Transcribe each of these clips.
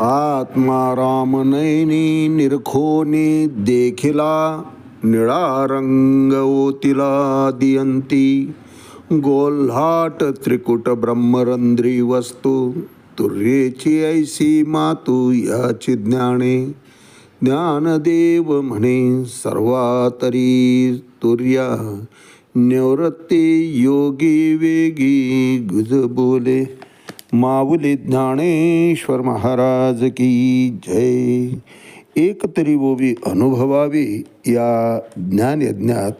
आत्मा रामनयनी निरखोनी देखिला निळा रंग ओतिला दियंती. गोल्हाट त्रिकुट ब्रह्मरंध्री वस्तू तुर्येची ऐसी मातू याची ज्ञाने. ज्ञानदेव म्हणे सर्वातरी तुर्या. निवृत्ती योगी वेगी गुज बोले माऊली ज्ञानेश्वर महाराज की जय। एक तरी ओवी अनुभवावी या ज्ञानयज्ञात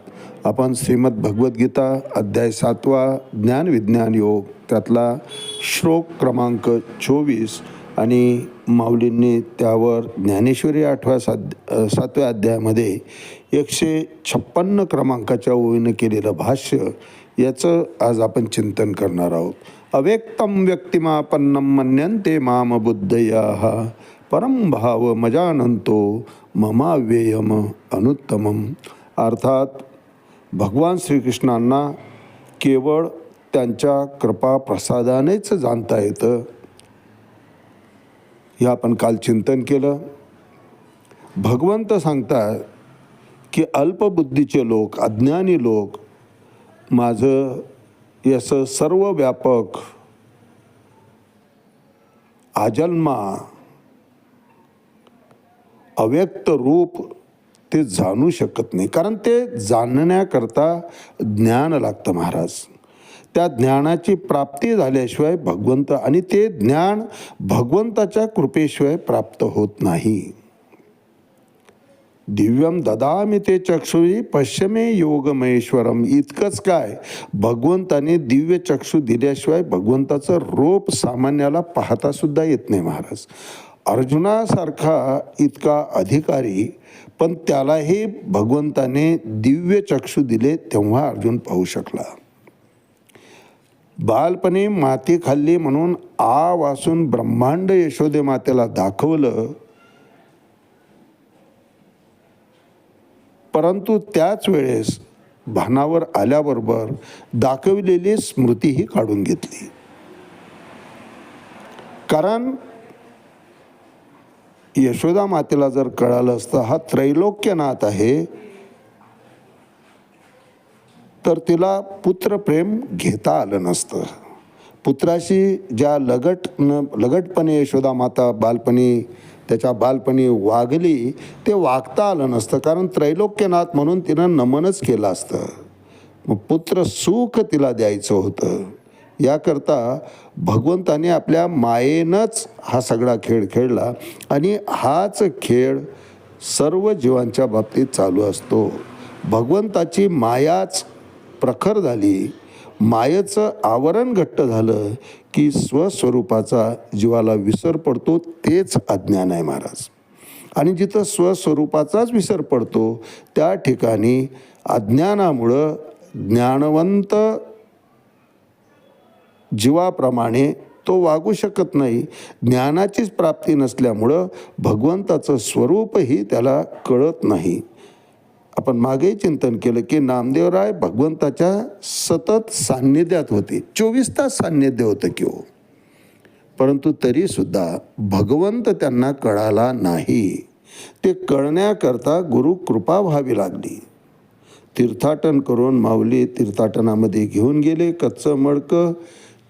आपण श्रीमद भगवद्गीता अध्याय सातवा ज्ञान विज्ञान योग त्यातला श्लोक क्रमांक चोवीस आणि माऊलींनी त्यावर ज्ञानेश्वरी आठव्या साध सातव्या अध्यायामध्ये एकशे छप्पन्न क्रमांकाच्या ओळीनं केलेलं भाष्य याचं आज आपण चिंतन करणार आहोत. अव्यक्तम व्यक्तिमापन्नम मन्यन्ते माम बुद्धया। परम भाव मजानंतो ममाव्ययम अनुत्तमम। अर्थात भगवान श्रीकृष्णांना केवळ त्यांच्या कृपा प्रसादानेच जाणता येतं. हे आपण काल चिंतन केलं. भगवंत सांगतात की अल्पबुद्धीचे लोक अज्ञानी लोक माझं याचं सर्व व्यापक आजन्मा अव्यक्त रूप ते जाणू शकत नाही. कारण ते जाणण्याकरता ज्ञान लागतं महाराज. त्या ज्ञानाची प्राप्ती झाल्याशिवाय भगवंत आणि ते ज्ञान भगवंताच्या कृपेशिवाय प्राप्त होत नाही. दिव्यम ददामी ते चक्षुरी पश्चिमे योगमहेश्वरम इतकंच काय? भगवंताने दिव्य चक्षु दिल्याशिवाय भगवंताचं रूप सामान्याला पाहता सुद्धा येत नाही महाराज. अर्जुनासारखा इतका अधिकारी पण त्यालाही भगवंताने दिव्य चक्षु दिले तेव्हा अर्जुन पाहू शकला. बालपणी माती खाल्ली म्हणून आ वासून ब्रह्मांड यशोदे मातेला दाखवलं परंतु त्याच वेळेस भानावर आल्याबरोबर दाखविलेली स्मृतीही काढून घेतली. कारण यशोदा मातेला जर कळालं असतं हा त्रैलोक्यनाथ आहे तर तिला पुत्रप्रेम घेता आलं नसतं. पुत्राशी ज्या लगट न लगटपणे यशोदा माता बालपणी त्याच्या बालपणी वागली ते वागता आलं नसतं. कारण त्रैलोक्यनाथ म्हणून तिनं नमनच केलं असतं. मग पुत्र सुख तिला द्यायचं होतं. याकरता भगवंताने आपल्या मायेनंच हा सगळा खेळ खेळला आणि हाच खेळ सर्व जीवांच्या बाबतीत चालू असतो. भगवंताची मायाच प्रखर झाली. मायेचं आवरण घट्ट झालं की स्वस्वरूपाचा जीवाला विसर पडतो तेच अज्ञान आहे महाराज. आणि जिथं स्वस्वरूपाचाच विसर पडतो त्या ठिकाणी अज्ञानामुळं ज्ञानवंत जीवाप्रमाणे तो वागू शकत नाही. ज्ञानाचीच प्राप्ती नसल्यामुळं भगवंताचं स्वरूपही त्याला कळत नाही. आपण मागेही चिंतन केलं की नामदेवराय भगवंताच्या सतत सान्निध्यात होते. चोवीस तास सान्निध्य होतं की हो. परंतु तरीसुद्धा भगवंत त्यांना कळाला नाही. ते कळण्याकरता गुरु कृपा व्हावी लागली. तीर्थाटन करून माऊली तीर्थाटनामध्ये घेऊन गेले कच्चं मडकं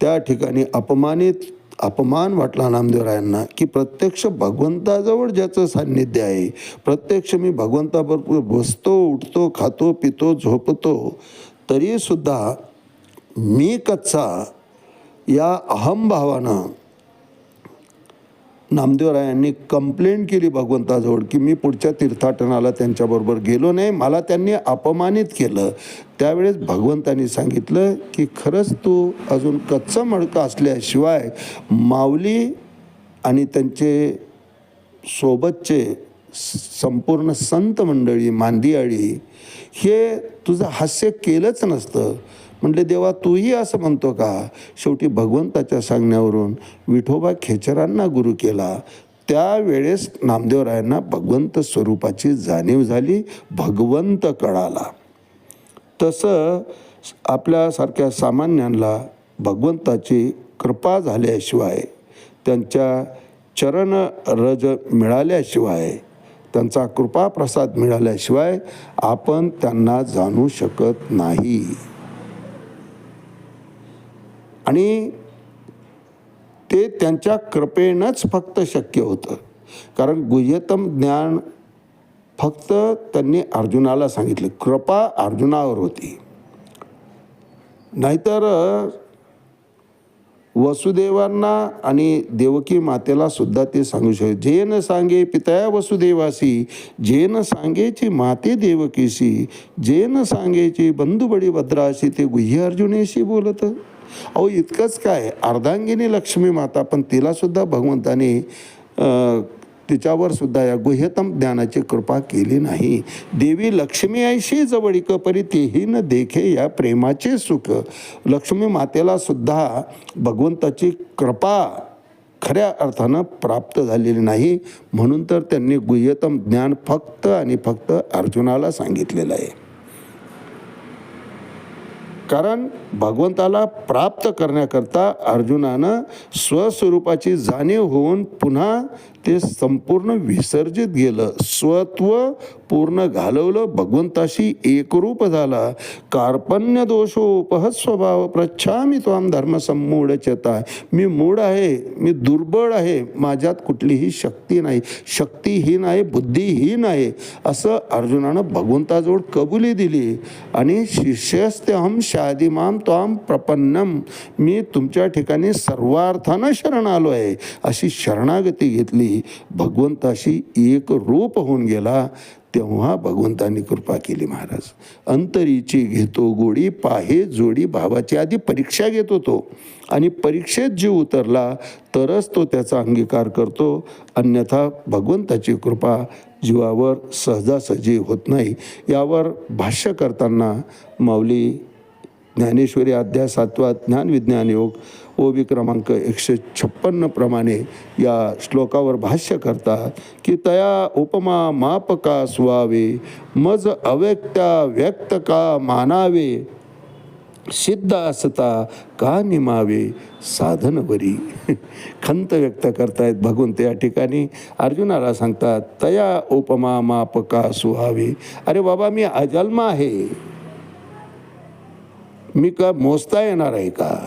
त्या ठिकाणी अपमानित अपमान वाटला नामदेवरायांना की प्रत्यक्ष भगवंताजवळ ज्याचं सान्निध्य आहे प्रत्यक्ष मी भगवंताबरोबर बसतो उठतो खातो पितो झोपतो तरीसुद्धा मी कच्चा या अहमभावानं नामदेवरायांनी कंप्लेंट केली भगवंताजवळ की मी पुढच्या तीर्थाटनाला त्यांच्याबरोबर गेलो नाही. मला त्यांनी अपमानित केलं. त्यावेळेस भगवंतांनी सांगितलं की खरंच तू अजून कच्चा मडकं असल्याशिवाय माऊली आणि त्यांचे सोबतचे संपूर्ण संत मंडळी मांदियाळी हे तुझं हास्य केलंच नसतं. म्हटले देवा तूही असं म्हणतो का? शेवटी भगवंताच्या सांगण्यावरून विठोबा खेचरांना गुरु केला. त्यावेळेस नामदेवरायांना भगवंत स्वरूपाची जाणीव झाली भगवंत कळाला. तसं आपल्यासारख्या सामान्यांना भगवंताची कृपा झाल्याशिवाय त्यांच्या चरण रज मिळाल्याशिवाय त्यांचा कृपाप्रसाद मिळाल्याशिवाय आपण त्यांना जाणू शकत नाही. आणि ते त्यांच्या कृपेनंच फक्त शक्य होतं. कारण गुह्यतम ज्ञान फक्त त्यांनी अर्जुनाला सांगितलं. कृपा अर्जुनावर होती. नाहीतर वसुदेवांना आणि देवकी मातेला सुद्धा ते सांगू शकत जे न सांगे पितया वसुदेवासी जे न सांगेची माते देवकीशी जे न सांगेची बंधुबडी भद्राशी ते गुह्य अर्जुनेशी बोलत. अहो इतकंच काय? अर्धांगिनी लक्ष्मी माता पण तिलासुद्धा भगवंताने तिच्यावरसुद्धा तिच्यावर सुद्धा या गुह्यतम ज्ञानाची कृपा केली नाही. देवी लक्ष्मी ऐशी जवळीक परी तेही न देखे या प्रेमाचे सुख. लक्ष्मी मातेला सुद्धा भगवंताची कृपा खऱ्या अर्थानं प्राप्त झालेली नाही म्हणून तर त्यांनी गुह्यतम ज्ञान फक्त आणि फक्त अर्जुनाला सांगितलेलं आहे. कारण भगवंताला प्राप्त करण्याकरता अर्जुनानं स्वस्वरूपाची जाणीव होऊन पुन्हा ते संपूर्ण विसर्जित गेलं. स्वत्व पूर्ण घालवलं भगवंताशी एकरूप झाला. कार्पण्य दोषोपह स्वभाव प्रच्छामी त्वाम धर्म संमूढ चेता. मी मूढ आहे मी दुर्बळ आहे माझ्यात कुठलीही शक्ती नाही. शक्तीहीन आहे बुद्धिहीन आहे असं अर्जुनानं भगवंताजवळ कबुली दिली. आणि शिष्यस्त्यहम शादिमाम त्वाम प्रपन्नम. मी तुमच्या ठिकाणी सर्वार्थानं शरण आलो आहे अशी शरणागती घेतली. भगवंताशी एक रूप होऊन गेला. तेव्हा भगवंतांनी कृपा केली महाराज. अंतरीची घेतो गोडी पाहे जोडी भावाची आधी परीक्षा घेत होतो. आणि परीक्षेत जीव उतरला तरच तो त्याचा अंगीकार करतो. अन्यथा भगवंताची कृपा जीवावर सहजासहजी होत नाही. यावर भाष्य करताना माऊली ज्ञानेश्वरी अध्याय सातवा ज्ञानविज्ञान योग ओबी क्रमांक एकशे छप्पन्न प्रमाणे या श्लोकावर भाष्य करतात की तया उपमा मापका स्वावे मज अव्यक्त्या व्यक्त का मानावे सिद्ध असता का निमावे साधनवरी. खंत व्यक्त करतायत भगवंत या ठिकाणी. अर्जुनाला सांगतात तया उपमा मापका सुहावे अरे बाबा मी अजन्म आहे. मी का मोजता येणार आहे का?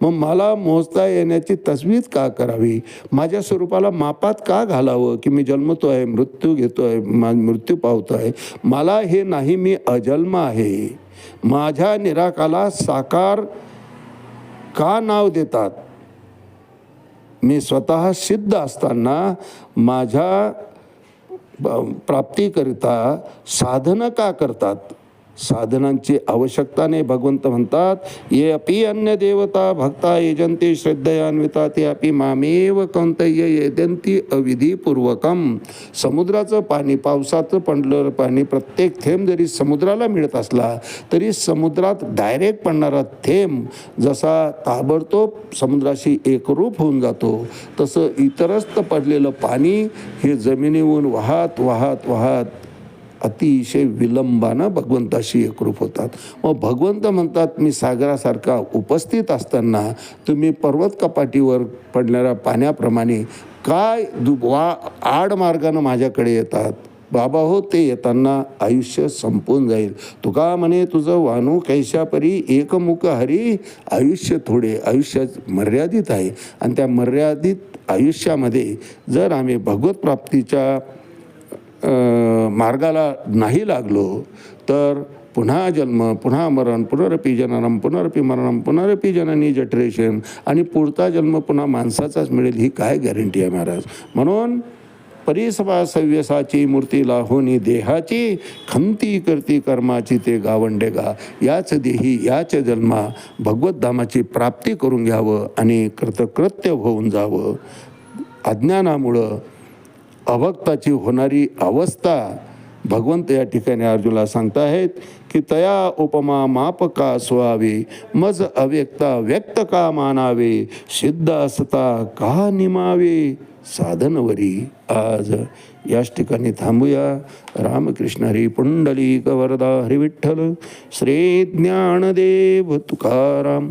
मग मला मोजता येण्याची तस्वीर का करावी? माझ्या स्वरूपाला मापात का घालावं की मी जन्मतो आहे मृत्यू घेतो आहे मा मृत्यू पावतो आहे? मला हे नाही मी अजन्म आहे. माझ्या निराकाला साकार का नाव देतात? मी स्वतः सिद्ध असताना माझ्या प्राप्तीकरिता साधनं का करतात? साधनांची आवश्यकता नाही भगवंत म्हणतात ये अपि अन्य देवता भक्ता यजंती श्रद्धयान्विता ते अपि मामेव कौंतय्य यजंती अविधीपूर्वकम. समुद्राचं पाणी पावसाचं पडलं पाणी प्रत्येक थेंब जरी समुद्राला मिळत असला तरी समुद्रात डायरेक्ट पडणारा थेंब जसा ताबडतोब समुद्राशी एकरूप होऊन जातो तसं इतरस्त पडलेलं पाणी हे जमिनीहून वाहत वाहत वाहत अतिशय विलंबानं भगवंताशी एकरूप होतात. मग भगवंत म्हणतात मी सागरासारखा उपस्थित असताना तुम्ही पर्वत कपाटीवर पडणाऱ्या पाण्याप्रमाणे काय दु वा आड मार्गानं माझ्याकडे येतात? बाबा हो ते येताना आयुष्य संपून जाईल. तुका म्हणे तुझं वानू कैशापरी एकमुख हरी आयुष्य थोडे आयुष्य मर्यादित आहे. आणि त्या मर्यादित आयुष्यामध्ये जर आम्ही भगवत प्राप्तीच्या मार्गाला नाही लागलो तर पुन्हा जन्म पुन्हा मरण पुनरपी जननम पुनरपी मरणम पुनरपी जननी जटरेशन आणि पुढचा जन्म पुन्हा माणसाचाच मिळेल ही काय गॅरंटी आहे महाराज? म्हणून परिसभा सव्यसाची मूर्तीला होनी देहाची खंती करती कर्माची ते गावंडेगा याच देही याच जन्मा भगवद्धामाची प्राप्ती करून घ्यावं आणि कृतकृत्य होऊन जावं. अज्ञानामुळं अभक्ताची होणारी अवस्था भगवंत या ठिकाणी अर्जुला सांगताहेत की तया उपमा माप का स्वावे मज अव्यक्ता व्यक्त का मानावे सिद्ध असता का निमावे? साधनवरी आज. याच ठिकाणी थांबूया. रामकृष्ण हरी पुंडलिक वरदा हरिविठ्ठल श्री ज्ञानदेव तुकाराम.